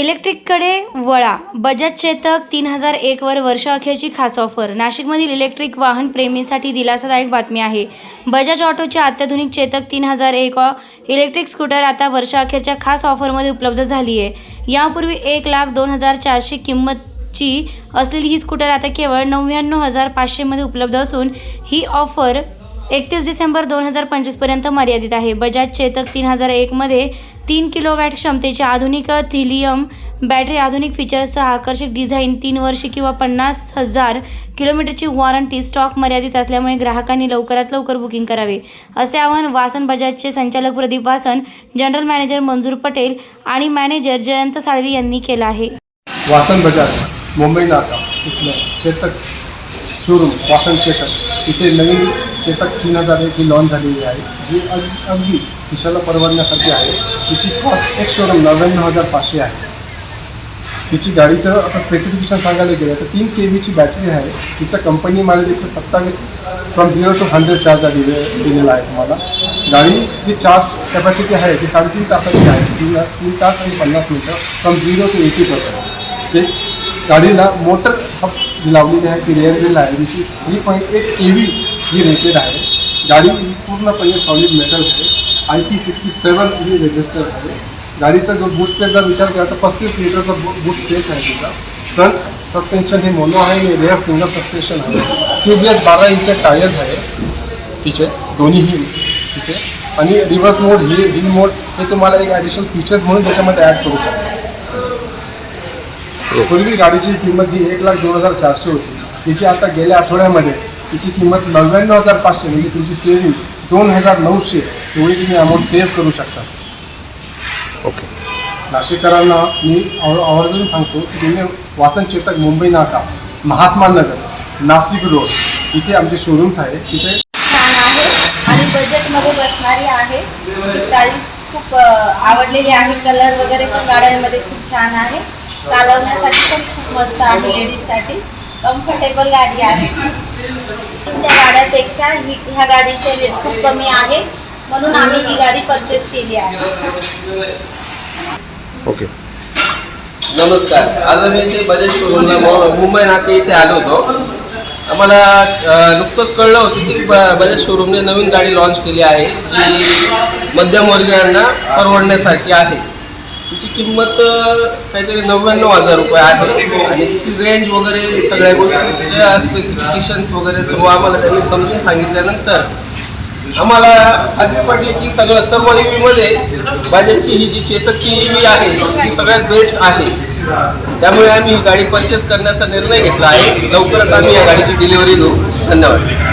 इलेक्ट्रिककडे वळा. बजाज चेतक तीन हजार एकवर वर्षअखेरची खास ऑफर. नाशिकमधील इलेक्ट्रिक वाहन प्रेमींसाठी दिलासादायक बातमी आहे. बजाज ऑटोचे अत्याधुनिक चेतक तीन हजार एक इलेक्ट्रिक स्कूटर आता वर्षअखेरच्या खास ऑफरमध्ये उपलब्ध झाली आहे यापूर्वी एक लाख दोन हजार चारशे किंमतची असलेली ही स्कूटर आता केवळ नव्याण्णव हजार पाचशेमध्ये उपलब्ध असून ही ऑफर एकतीस डिसेंबर दोन हजार पंचवीसपर्यंत मर्यादित आहे. बजाज चेतक तीन हजार एकमध्ये तीन किलोवॅट क्षमतेची आधुनिक थिलियम बॅटरी आधुनिक फीचर्ससह आकर्षक डिझाईन तीन वर्षे किंवा पन्नास हजार किलोमीटरची वॉरंटी स्टॉक मर्यादित असल्यामुळे ग्राहकांनी लवकरात लवकर बुकिंग करावे. असे आवाहन वासन बजाजचे संचालक प्रदीप वासन जनरल मॅनेजर मंजूर पटेल आणि मॅनेजर जयंत साळवी यांनी केलं आहे. वासन बजाज मुंबई नाका इथलं चेतक शोरूम वासन चेतक. इथे नवीन चेतक तीन झाले की लॉन झालेली आहे जी अग अगदी खिशाला परवडण्यासारखी आहे. तिची कॉस्ट एक शोरूम नव्याण्णव हजार पाचशे आहे. तिची गाडीचं आता स्पेसिफिकेशन सांगायला गेलं तर तीन के व्हीची बॅटरी आहे. तिचं कंपनी मार्केट सत्तावीस फ्रॉम झिरो टू हंड्रेड चार्जला दिले दिलेला आहे तुम्हाला. गाडी जी चार्ज कॅपॅसिटी आहे ती साडेतीन तासाची आहे. तीन तीन तास आणि पन्नास मिनटं from zero to eighty percent ते गाडीला मोटर हब जी लावलेली आहे ती रेअर व्हील आहे. तिची three point eight K V ही रेटेड आहे. गाडी ही पूर्णपणे सॉलिड मेटल आहे. आय पी सिक्स्टी सेवन ही रजिस्टर आहे. गाडीचा जो बूट स्पेस जर विचार केला तर पस्तीस लिटरचा बूट बूट स्पेस आहे तिचा. फ्रंट सस्पेन्शन हे मोनो आहे आणि रेअर सिंगल सस्पेन्शन आहे. ट्यूबलेस बारा इंचचे टायर्स आहे तिचे. दोन्हीही तिचे. आणि रिव्हर्स मोड ही हिल मोड हे तुम्हाला एक ॲडिशनल फीचर्स म्हणून त्याच्यामध्ये ॲड करू शकता. पूर्वी गाडीची किंमत ही एक लाख दोन हजार चारशे होती. तिची आता गेल्या आठवड्यामध्येच तिची किंमत नव्याण्णव हजार पाचशे म्हणजे तुमची सेविंग दोन हजार नऊशे एवढी तुम्ही अमाऊंट सेव्ह करू शकता. ओके नाशिककरांना मी आव- आवर्जून सांगतो की तुम्ही वासन चेतक मुंबई नाका महात्मा नगर नाशिक रोड इथे आमचे शोरूम्स आहे तिथे छान आहे आणि बजेटमध्ये बसणारी आहे. प्राईस खूप अ, आवडलेली आहे. कलर वगैरे पण गाड्यांमध्ये खूप छान आहे. चालवण्यासाठी पण खूप मस्त आहे लेडीजसाठी कम्फर्टेबल गाडी आहे. तुमच्या गाड्यापेक्षा ही ह्या गाडीचे रेट खूप कमी आहे. म्हणून आम्ही ही गाडी परचेस केली आहे. ओके नमस्कार. आज आम्ही इथे बजाज शोरूमला मुंबई नाके इथे आलो होतो. आम्हाला नुकतंच कळलं होतं की ब- बजाज शोरूमने नवीन गाडी लॉन्च केली आहे जी मध्यमवर्गीयांना परवडण्यासारखी आहे. तिची किंमत काहीतरी नव्याण्णव हजार रुपये आहे. आणि तिची रेंज वगैरे सगळ्या गोष्टी तिच्या स्पेसिफिकेशन्स वगैरे सर्व आम्हाला त्यांनी समजून सांगितल्यानंतर आम्हाला खात्री पडली की सगळं सर्व ई मध्ये बजाजची ही जी चेतकची ई व्ही आहे ती सगळ्यात बेस्ट आहे. त्यामुळे आम्ही ही गाडी परचेस करण्याचा निर्णय घेतला आहे. लवकरच आम्ही या गाडीची डिलिव्हरी देऊ धन्यवाद.